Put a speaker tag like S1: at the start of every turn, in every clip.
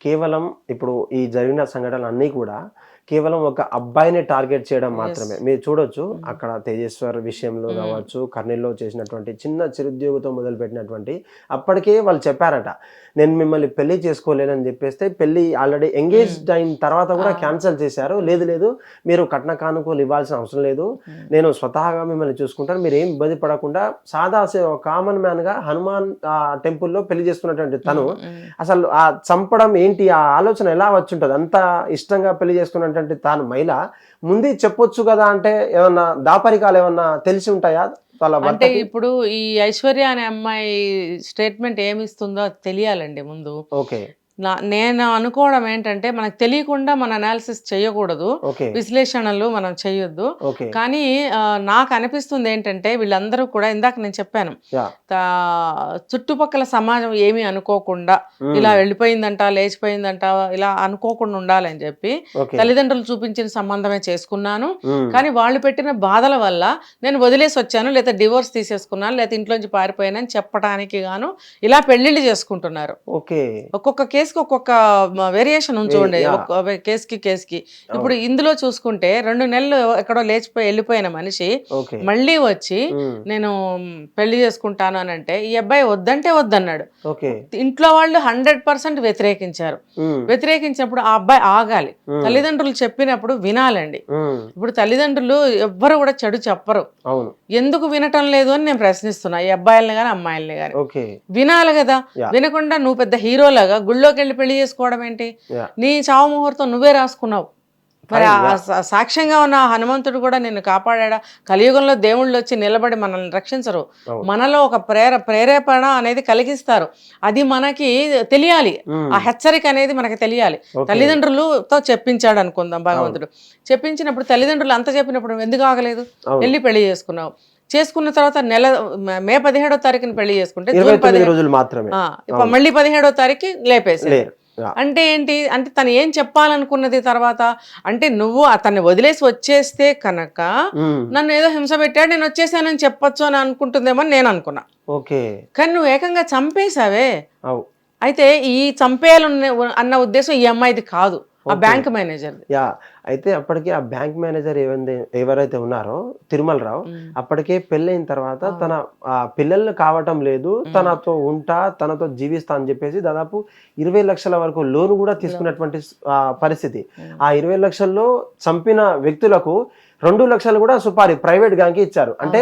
S1: కేవలం ఇప్పుడు ఈ జరిగిన సంఘటనలు అన్నీ కూడా కేవలం ఒక అబ్బాయిని టార్గెట్ చేయడం మాత్రమే. మీరు చూడొచ్చు అక్కడ తేజేశ్వర్ విషయంలో కావచ్చు కర్నూలులో చేసినటువంటి చిన్న చిరుద్యోగితో మొదలుపెట్టినటువంటి అప్పటికే వాళ్ళు చెప్పారట నేను మిమ్మల్ని పెళ్ళి చేసుకోలేనని చెప్పేస్తే పెళ్ళి ఆల్రెడీ ఎంగేజ్డ్ అయిన తర్వాత కూడా క్యాన్సిల్ చేశారు. లేదు లేదు మీరు కట్న కానుకలు ఇవ్వాల్సిన అవసరం లేదు. నేను స్వతహాగా మిమ్మల్ని చూసుకుంటాను. మీరు ఏం ఇబ్బంది పడకుండా సాదా కామన్ మ్యాన్గా హనుమాన్ టెంపుల్లో పెళ్ళి చేసుకున్నటువంటి తను అసలు ఆ చంపడం ఏంటి? ఆ ఆలోచన ఎలా వచ్చి ఉంటుంది అంత ఇష్టంగా పెళ్ళి చేసుకున్నటువంటి తాను మహిళ. ముందే చెప్పొచ్చు కదా అంటే ఏమన్నా దాపరికాలు ఏమన్నా తెలిసి ఉంటాయా
S2: అంటే ఇప్పుడు ఈ ఐశ్వర్య అనే అమ్మాయి స్టేట్మెంట్ ఏమి ఇస్తుందో అది తెలియాలండి ముందు.
S1: ఓకే.
S2: నా నేను అనుకోవడం ఏంటంటే మనకు తెలియకుండా మన అనాలిసిస్ చేయకూడదు. విశ్లేషణలు మనం చేయొద్దు. కానీ నాకు అనిపిస్తుంది ఏంటంటే వీళ్ళందరూ కూడా ఇందాక నేను చెప్పాను. చుట్టుపక్కల సమాజం ఏమీ అనుకోకుండా ఇలా వెళ్ళిపోయిందంట లేచిపోయిందంట ఇలా అనుకోకుండా ఉండాలని చెప్పి తల్లిదండ్రులు చూపించిన సంబంధమే చేసుకున్నాను. కానీ వాళ్ళు పెట్టిన బాధల వల్ల నేను వదిలేసి వచ్చాను లేదా డివోర్స్ తీసేసుకున్నాను లేదా ఇంట్లోంచి పారిపోయానని చెప్పడానికి గాను ఇలా పెళ్ళిళ్ళు చేసుకుంటున్నారు.
S1: ఓకే.
S2: ఒక్కొక్క కేసుకి ఒక్కొక్క వేరియేషన్ ఉంచుకోండి.
S1: యా.
S2: ఒక్క కేసుకి కేసుకి. ఇప్పుడు ఇందులో చూసుకుంటే రెండు నెలలు ఎక్కడో లేచిపోయి వెళ్ళిపోయిన మనిషి మళ్ళీ వచ్చి. నేను పెళ్ళి చేసుకుంటాను అని అంటే ఈ అబ్బాయి వద్దంటే వద్దన్నాడు. ఇంట్లో వాళ్ళు హండ్రెడ్ పర్సెంట్ వ్యతిరేకించారు. వ్యతిరేకించినప్పుడు ఆ అబ్బాయి ఆగాలి. తల్లిదండ్రులు చెప్పినప్పుడు వినాలండి. ఇప్పుడు తల్లిదండ్రులు ఎవ్వరు కూడా చెడు చెప్పరు. ఎందుకు వినటం లేదు అని నేను ప్రశ్నిస్తున్నా ఈ అబ్బాయిల్ని కానీ అమ్మాయిల్ని కానీ వినాలి కదా. వినకుండా నువ్వు పెద్ద హీరోలాగా గుళ్ళోకి వెళ్ళి పెళ్ళి చేసుకోవడం ఏంటి? నీ చావు ముహూర్తం నువ్వే రాసుకున్నావు. మరి సాక్ష్యంగా ఉన్న హనుమంతుడు కూడా నిన్ను కాపాడా కలియుగంలో దేవుళ్ళు వచ్చి నిలబడి మనల్ని రక్షించరు. మనలో ఒక ప్రేర ప్రేరేపణ అనేది కలిగిస్తారు. అది మనకి తెలియాలి. ఆ హెచ్చరిక అనేది మనకి తెలియాలి. తల్లిదండ్రులతో చెప్పించాడు అనుకుందాం భగవంతుడు. చెప్పించినప్పుడు తల్లిదండ్రులు అంత చెప్పినప్పుడు ఎందుకు ఆగలేదు. వెళ్ళి పెళ్ళి చేసుకున్నావు. చేసుకున్న తర్వాత నెల మే పదిహేడో తారీఖున పెళ్ళి చేసుకుంటే
S1: రోజులు మాత్రమే.
S2: మళ్ళీ పదిహేడో తారీఖు లేపేసి. అంటే ఏంటి? అంటే తను ఏం చెప్పాలనుకున్నది తర్వాత? అంటే నువ్వు అతన్ని వదిలేసి వచ్చేస్తే కనుక. నన్ను ఏదో హింస పెట్టాడు నేను వచ్చేసానని చెప్పొచ్చు అని అనుకుంటుందేమో అని నేను అనుకున్నా.
S1: ఓకే.
S2: కానీ నువ్వు ఏకంగా చంపేశావే. అయితే ఈ చంపేయాలన్న అన్న ఉద్దేశం ఈ అమ్మాయిది కాదు. ఆ బ్యాంక్ మేనేజర్ది
S1: యా అయితే అప్పటికే ఆ బ్యాంక్ మేనేజర్ ఏమైంది ఎవరైతే ఉన్నారో తిరుమలరావు అప్పటికే పెళ్ళైన తర్వాత తన ఆ పిల్లలు కావటం లేదు. తనతో ఉంటా తనతో జీవిస్తా అని చెప్పేసి దాదాపు ఇరవై లక్షల వరకు లోన్ కూడా తీసుకున్నటువంటి పరిస్థితి. ఆ ఇరవై లక్షల్లో చంపిన వ్యక్తులకు రెండు లక్షలు కూడా సుపారీ ప్రైవేట్ గాంకి ఇచ్చారు. అంటే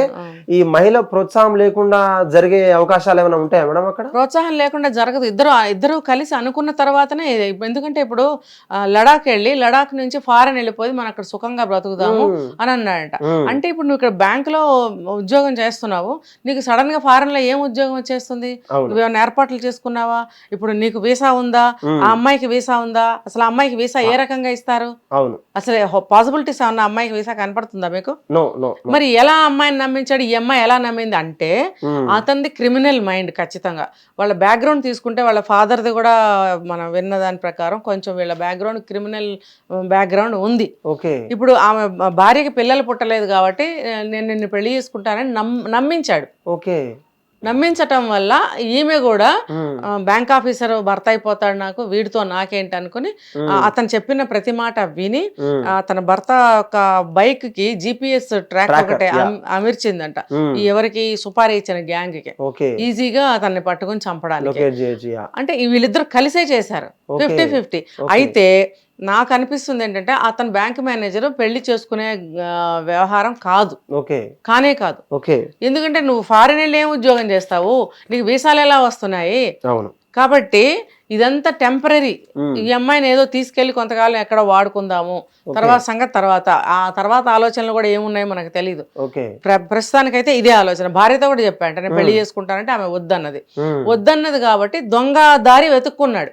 S1: ఈ మహిళ ప్రోత్సాహం లేకుండా జరిగే అవకాశాలు ఏమైనా ఉంటాయా మేడం అక్కడ?
S2: ప్రోత్సాహం లేకుండా జరగదు. ఇద్దరు ఇద్దరు కలిసి అనుకున్న తర్వాతనే. ఎందుకంటే ఇప్పుడు లడాక్ వెళ్ళి లడాక్ నుంచి ఫారెన్ వెళ్ళిపోయి మనం అక్కడ సుఖంగా బ్రతుకుదాము అని అన్నాడంట. అంటే ఇప్పుడు నువ్వు ఇక్కడ బ్యాంక్లో ఉద్యోగం చేస్తున్నావు. నీకు సడన్గా ఫారెన్లో ఏం ఉద్యోగం వచ్చేస్తుంది. నువ్వేమైనా ఏర్పాట్లు చేసుకున్నావా? ఇప్పుడు నీకు వీసా ఉందా? ఆ అమ్మాయికి వీసా ఉందా? అసలు అమ్మాయికి వీసా ఏ రకంగా ఇస్తారు?
S1: అవును.
S2: అసలు పాసిబిలిటీస్ ఏమన్నా అమ్మాయికి వీసా కనపడుతుందా మీకు?
S1: నో నో
S2: మరి ఎలా అమ్మాయిని నమ్మించాడు? ఈ అమ్మాయి ఎలా నమ్మింది అంటే అతనిది క్రిమినల్ మైండ్ ఖచ్చితంగా. వాళ్ళ బ్యాక్గ్రౌండ్ తీసుకుంటే వాళ్ళ ఫాదర్ది కూడా మనం విన్న దాని ప్రకారం కొంచెం వీళ్ళ బ్యాక్గ్రౌండ్ క్రిమినల్ బ్యాక్గ్రౌండ్ ఉంది.
S1: ఓకే.
S2: ఇప్పుడు ఆమె భార్యకి పిల్లలు పుట్టలేదు కాబట్టి నేను నిన్ను పెళ్ళి చేసుకుంటానని నమ్ నమ్మించాడు.
S1: ఓకే.
S2: నమ్మించటం వల్ల ఈమె కూడా బ్యాంక్ ఆఫీసర్ భర్త అయిపోతాడు నాకు వీడితో నాకేంటి అనుకుని అతను చెప్పిన ప్రతి మాట విని తన భర్త ఒక బైక్కి జిపిఎస్ ట్రాక్ ఒకటి అమర్చిందంట. ఎవరికి సుపారీ ఇచ్చిన
S1: గ్యాంగ్కి
S2: ఈజీగా అతన్ని పట్టుకుని చంపడానికి. అంటే వీళ్ళిద్దరు కలిసే చేశారు. Fifty fifty. అయితే నాకు అనిపిస్తుంది ఏంటంటే అతను బ్యాంక్ మేనేజర్ పెళ్ళి చేసుకునే వ్యవహారం కాదు.
S1: ఓకే.
S2: కానే కాదు.
S1: ఓకే.
S2: ఎందుకంటే నువ్వు ఫారెన్ వెళ్ళి ఏం ఉద్యోగం చేస్తావు? నీకు వీసాలు ఎలా వస్తున్నాయి?
S1: అవును.
S2: కాబట్టి ఇదంతా టెంపరీ. ఈ అమ్మాయిని ఏదో తీసుకెళ్ళి కొంతకాలం ఎక్కడ వాడుకుందాము. తర్వాత సంగతి తర్వాత. ఆ తర్వాత ఆలోచనలు కూడా ఏమున్నాయో మనకు తెలియదు ప్రస్తుతానికైతే ఇదే ఆలోచన. భార్యతో కూడా చెప్పాడు నేను పెళ్ళి చేసుకుంటానంటే ఆమె వద్దన్నది. వద్దన్నది కాబట్టి దొంగ దారి వెతుక్కున్నాడు.